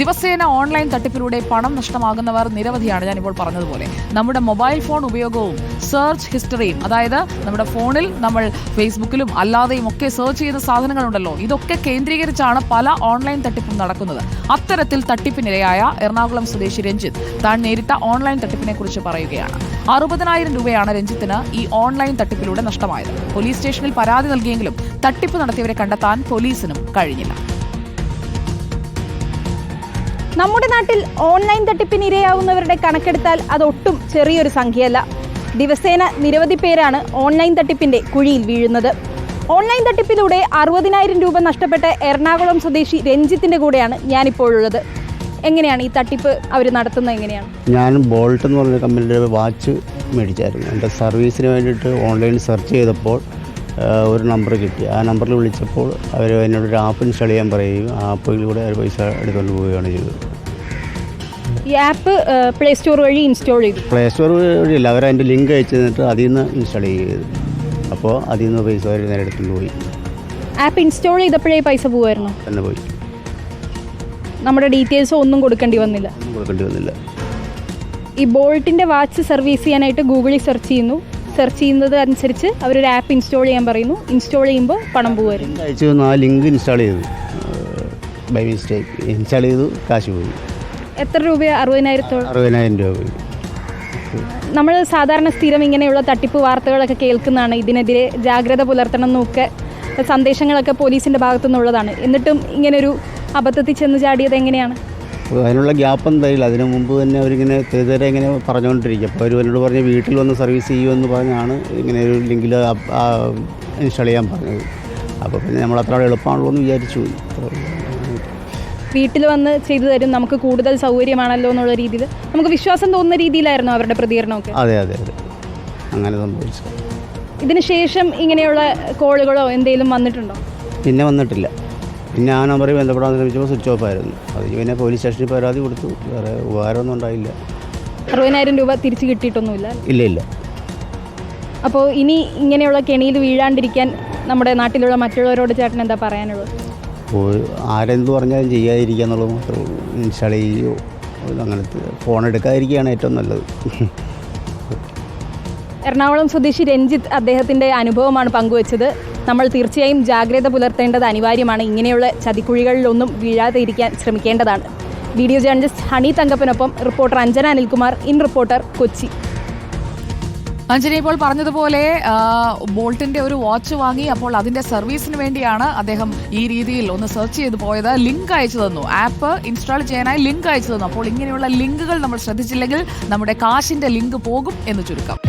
ദിവസേന ഓൺലൈൻ തട്ടിപ്പിലൂടെ പണം നഷ്ടമാകുന്നവർ നിരവധിയാണ് ഞാനിപ്പോൾ പറഞ്ഞതുപോലെ. നമ്മുടെ മൊബൈൽ ഫോൺ ഉപയോഗവും സെർച്ച് ഹിസ്റ്ററിയും അതായത് നമ്മുടെ ഫോണിൽ നമ്മൾ ഫേസ്ബുക്കിലും അല്ലാതെയും ഒക്കെ സെർച്ച് ചെയ്യുന്ന സാധനങ്ങളുണ്ടല്ലോ ഇതൊക്കെ കേന്ദ്രീകരിച്ചാണ് പല ഓൺലൈൻ തട്ടിപ്പും നടക്കുന്നത്. അത്തരത്തിൽ തട്ടിപ്പിനിരയായ എറണാകുളം സ്വദേശി രഞ്ജിത്ത് താൻ നേരിട്ട ഓൺലൈൻ തട്ടിപ്പിനെ കുറിച്ച് പറയുകയാണ്. അറുപതിനായിരം രൂപയാണ് രഞ്ജിത്തിന് ഈ ഓൺലൈൻ തട്ടിപ്പിലൂടെ നഷ്ടമായത്. പോലീസ് സ്റ്റേഷനിൽ പരാതി നൽകിയെങ്കിലും തട്ടിപ്പ് നടത്തിയവരെ കണ്ടെത്താൻ പോലീസിനും കഴിഞ്ഞില്ല. നമ്മുടെ നാട്ടിൽ ഓൺലൈൻ തട്ടിപ്പിന് ഇരയാവുന്നവരുടെ കണക്കെടുത്താൽ അതൊട്ടും ചെറിയൊരു സംഖ്യയല്ല. ദിവസേന നിരവധി പേരാണ് ഓൺലൈൻ തട്ടിപ്പിന്റെ കുഴിയിൽ വീഴുന്നത്. ഓൺലൈൻ തട്ടിപ്പിലൂടെ അറുപതിനായിരം രൂപ നഷ്ടപ്പെട്ട എറണാകുളം സ്വദേശി രഞ്ജിത്തിന്റെ കൂടെയാണ് ഞാനിപ്പോഴുള്ളത്. എങ്ങനെയാണ് ഈ തട്ടിപ്പ് അവർ നടത്തുന്നത് എങ്ങനെയാണ്? ഞാൻ ബോൾട്ട് എന്ന് പറഞ്ഞ കമ്പനിയുടെ വാച്ച് മേടിച്ചായിരുന്നു. എന്റെ സർവീസിന് വേണ്ടിയിട്ട് ഓൺലൈനിൽ സെർച്ച് ചെയ്തപ്പോൾ ഒരു നമ്പർ കിട്ടി. ആ നമ്പറിൽ വിളിച്ചപ്പോൾ അവർ എന്നോട് ഒരു ആപ്പ് ഇൻസ്റ്റാൾ ചെയ്യാൻ പറയുകയും ആ ആപ്പിലൂടെ അവർ പൈസ എടുത്തുകൊണ്ട് പോവുകയാണ് ചെയ്തത്. ഈ ആപ്പ് പ്ലേ സ്റ്റോർ വഴി ഇൻസ്റ്റാൾ ചെയ്തു. പ്ലേ സ്റ്റോർ വഴിയല്ല അവർ അതിന്റെ ലിങ്ക് അയച്ചു തന്നിട്ട് അതിൽ നിന്ന് ഇൻസ്റ്റാൾ ചെയ്തു. അപ്പോൾ അതിൽ നിന്ന് പൈസ അവർ നേരെ എടുത്തുകൊണ്ട് പോയി. ആപ്പ് ഇൻസ്റ്റാൾ ചെയ്തപ്പോഴേ പൈസ പോവായിരുന്നു? തന്നെ പോയി. നമ്മുടെ ഡീറ്റെയിൽസ് ഒന്നും കൊടുക്കേണ്ടി വന്നില്ല. ഒന്നും കൊടുക്കേണ്ടി വന്നില്ല. ഈ ബോൾട്ടിന്റെ വാച്ച് സർവീസ് ചെയ്യാനായിട്ട് ഗൂഗിളിൽ സെർച്ച് ചെയ്യുന്നു. സെർച്ച് ചെയ്യുന്നത് അനുസരിച്ച് അവരൊരു ആപ്പ് ഇൻസ്റ്റാൾ ചെയ്യാൻ പറയുന്നു. ഇൻസ്റ്റാൾ ചെയ്യുമ്പോൾ പണം പോകുമായിരുന്നു അയച്ചു ആ ലിങ്ക് ഇൻസ്റ്റാൾ ചെയ്തു. ബൈ മിസ്റ്റേക്ക് ഇൻസ്റ്റാൾ ചെയ്തു കാശ് പോയി. എത്ര രൂപ അറുപതിനായിരത്തോളം അറുപതിനായിരം രൂപ പോയി. നമ്മൾ സാധാരണ സ്ഥിരം ഇങ്ങനെയുള്ള തട്ടിപ്പ് വാർത്തകളൊക്കെ കേൾക്കുന്നതാണ്. ഇതിനെതിരെ ജാഗ്രത പുലർത്തണം എന്നൊക്കെ സന്ദേശങ്ങളൊക്കെ പോലീസിന്റെ ഭാഗത്തു നിന്നുള്ളതാണ് എന്നിട്ടും ഇങ്ങനൊരു അബദ്ധത്തിൽ ചെന്ന് ചാടിയത് എങ്ങനെയാണ്? അതിനുള്ള ഗ്യാപ്പ് എന്തായില്ല അതിനു മുമ്പ് തന്നെ അവരിങ്ങനെ തെരുതരെ ഇങ്ങനെ പറഞ്ഞുകൊണ്ടിരിക്കും. അപ്പോൾ അവർ എന്നോട് പറഞ്ഞ് വീട്ടിൽ വന്ന് സർവീസ് ചെയ്യുമെന്ന് പറഞ്ഞാണ് ഇങ്ങനെ ഒരു ലിങ്കിൽ ഇൻസ്റ്റാൾ ചെയ്യാൻ പറഞ്ഞത്. അപ്പോൾ പിന്നെ നമ്മൾ അത്ര എളുപ്പമാണല്ലോ എന്ന് വിചാരിച്ചു. വീട്ടിൽ വന്ന് ചെയ്തു തരും നമുക്ക് കൂടുതൽ സൗകര്യമാണല്ലോ എന്നുള്ള രീതിയിൽ. നമുക്ക് വിശ്വാസം തോന്നുന്ന രീതിയിലായിരുന്നു അവരുടെ പ്രതികരണമൊക്കെ. അതെ അതെ അതെ. അങ്ങനെ സംഭവിച്ചു. ഇതിന് ശേഷം ഇങ്ങനെയുള്ള കോളുകളോ എന്തെങ്കിലും വന്നിട്ടുണ്ടോ? പിന്നെ വന്നിട്ടില്ല. പിന്നെ ആ നമ്പറിൽ ബന്ധപ്പെടാൻ ശ്രമിച്ചപ്പോൾ സ്വിച്ച് ഓഫ് ആയിരുന്നു. അത് പിന്നെ പോലീസ് സ്റ്റേഷനിൽ പരാതി കൊടുത്തു. വേറെ ഉപകാരമൊന്നും ഉണ്ടായില്ല. അറുപതിനായിരം രൂപ തിരിച്ചു കിട്ടിയിട്ടൊന്നുമില്ല? ഇല്ല ഇല്ല. അപ്പോൾ ഇനി ഇങ്ങനെയുള്ള കെണിയിൽ വീഴാണ്ടിരിക്കാൻ നമ്മുടെ നാട്ടിലുള്ള മറ്റുള്ളവരോട് ചേട്ടൻ എന്താ പറയാനുള്ളത്? ആരെന്ത് പറഞ്ഞാലും ചെയ്യാതിരിക്കുക എന്നുള്ളത് മാത്രമേ ഉള്ളൂ. ഇൻസ്റ്റാൾ ചെയ്യുകയോ അങ്ങനത്തെ ഫോൺ എടുക്കാതിരിക്കുകയാണ് ഏറ്റവും നല്ലത്. എറണാകുളം സ്വദേശി രഞ്ജിത്ത് അദ്ദേഹത്തിന്റെ അനുഭവമാണ് പങ്കുവച്ചത്. നമ്മൾ തീർച്ചയായും ജാഗ്രത പുലർത്തേണ്ടത് അനിവാര്യമാണ്. ഇങ്ങനെയുള്ള ചതിക്കുഴികളിലൊന്നും വീഴാതെ ഇരിക്കാൻ ശ്രമിക്കേണ്ടതാണ്. Video journalist Honey തങ്കപ്പനൊപ്പം reporter Anjana Anilkumar in reporter Kochi. Anjana ഇപ്പോൾ പറഞ്ഞതുപോലെ ബോൾട്ടിന്റെ ഒരു വാച്ച് വാങ്ങി അപ്പോൾ അതിന്റെ സർവീസിന് വേണ്ടിയാണ് അദ്ദേഹം ഈ രീതിയിൽ ഒന്ന് സെർച്ച് ചെയ്ത് പോയത്. ലിങ്ക് അയച്ചു തന്നു. ആപ്പ് ഇൻസ്റ്റാൾ ചെയ്യാനായി ലിങ്ക് അയച്ചു തന്നു. അപ്പോൾ ഇങ്ങനെയുള്ള ലിങ്കുകൾ നമ്മൾ ശ്രദ്ധിച്ചില്ലെങ്കിൽ നമ്മുടെ കാശിന്റെ ലിങ്ക് പോകും എന്ന് ചുരുക്കം.